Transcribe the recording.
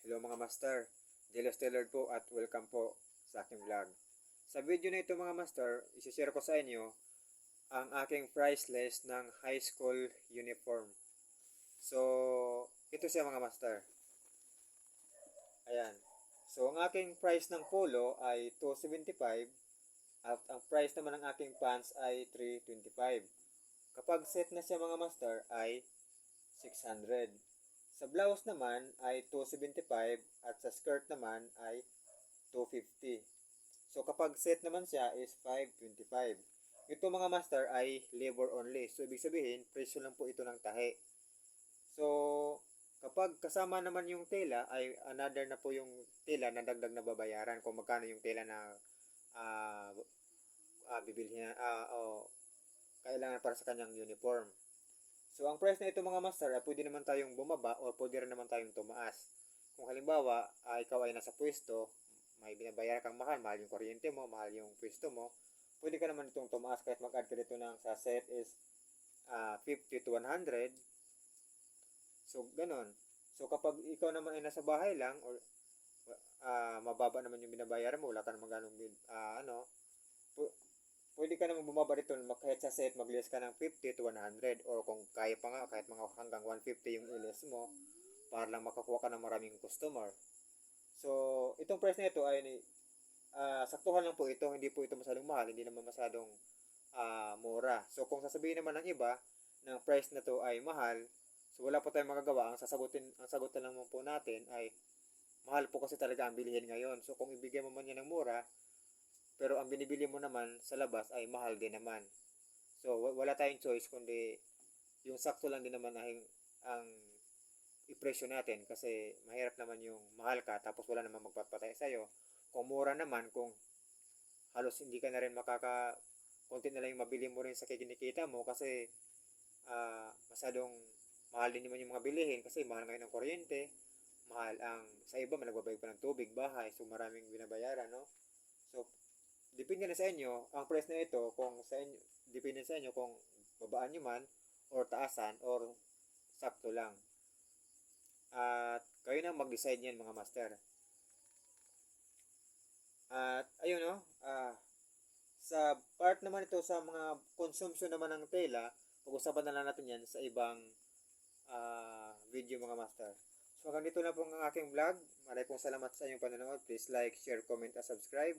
Hello mga master, Delos Taylor po at welcome po sa aking vlog. Sa video na ito mga master, isishare ko sa inyo ang aking price ng high school uniform. So, ito siya mga master. Ayan. So, ang aking price ng polo ay 275 at ang price naman ng aking pants ay 325. Kapag set na siya mga master ay 600. Sa blouse naman ay 275 at sa skirt naman ay 250. So kapag set naman siya is 525. Ito mga master ay labor only. So ibig sabihin, presyo lang po ito ng tahi. So kapag kasama naman yung tela ay another na po yung tela na dagdag na babayaran kung magkano yung tela na ah ah, bibilhin ah, o kailangan para sa kanyang uniform. So, ang price na ito mga master, ay pwede naman tayong bumaba o pwede rin naman tayong tumaas. Kung halimbawa, ah, ikaw ay nasa pwesto, may binabayaran kang mahal, mahal yung kuryente mo, mahal yung pwesto mo, pwede ka naman itong tumaas kahit mag-add ka dito ng sa set is ah, 50 to 100. So, ganon. So, kapag ikaw naman ay nasa bahay lang, or ah, mababa naman yung binabayaran mo, wala ka naman ganong ah, ano, ka naman bumaba dito mag- kahit sa set mag-less ka ng 50 to 100 or kung kaya pa nga kahit mga hanggang 150 yung i-less mo para lang makakuha ka ng maraming customer. So, itong price na ito ay ah, saktuhan lang po ito, hindi po ito masyadong mahal, hindi naman masyadong ah, mura. So, kung sasabihin naman ng iba ng price na to ay mahal, so wala po tayong magagawa. Ang sasagutin ang sagutan lang po natin ay mahal po kasi talaga ang bilihin ngayon. So, kung ibigay mo man yan ng mura, pero ang binibili mo naman sa labas ay mahal din naman. So, wa- wala tayong choice kundi yung sakto lang din naman ang, ang ipresyo natin kasi mahirap naman yung mahal ka tapos wala naman magpapatay sa'yo. Kung mura naman, kung halos hindi ka na rin makaka konti na lang yung mabili mo rin sa kikinikita mo kasi ah masyadong mahal din naman yung mga bilihin kasi mahal ngayon ang kuryente, mahal ang sa iba nagbabayad pa ng tubig, bahay, so maraming binabayaran, no? So, depende na sa inyo ang price na ito kung sa inyo depende sa inyo kung babaan nyo man or taasan or sakto lang. At kayo na mag-decide yan mga master. At ayun no? Ah sa part naman ito sa mga consumption naman ng tela pag-usapan na lang natin yan sa ibang ah, video mga master. So hanggang dito na po ang aking vlog. Maraming pong salamat sa inyong panonood. Please like, share, comment, at subscribe